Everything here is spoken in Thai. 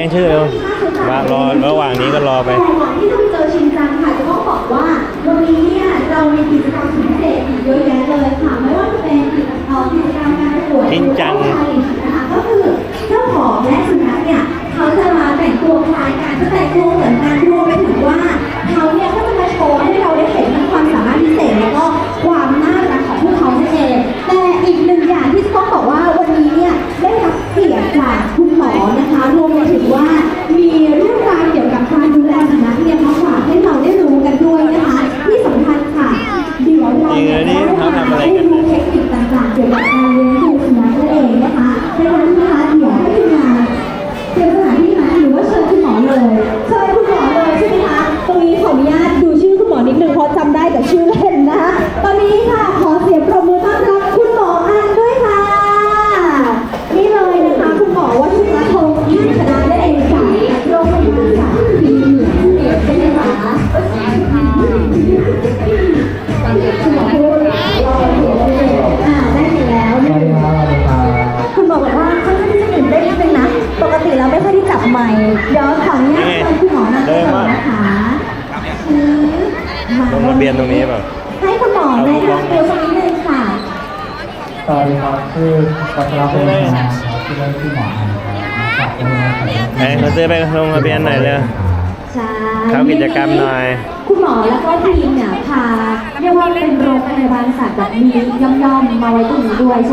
จ้งชื่อเร็วมารอระหว่างนี้ก็รอไป ยืนนี่เขาทำอะไรกันนะ ใหม่เดี๋ยวขออนุญาตเชิคุณหมอนำไปก่อนะคะชี้มาลงทะเบียนตรงนี้แบบให้คุณหมอแนะนำตัวตรงนี้เลยค่ะสวัสดีครับชื่อปัทรพงศ์นะชื่อเล่นชื่อหมอไอ้เขาซื้อไปลงทะเบียนหน่อยเลยใช่เข้ากิจกรรมหน่อยคุณหมอแล้วก็ทีมเนี่ยพาเรียกว่าเป็นโรงพยาบาลสัตว์แบบมีย่อมๆมาไว้ตรงนี้ด้วย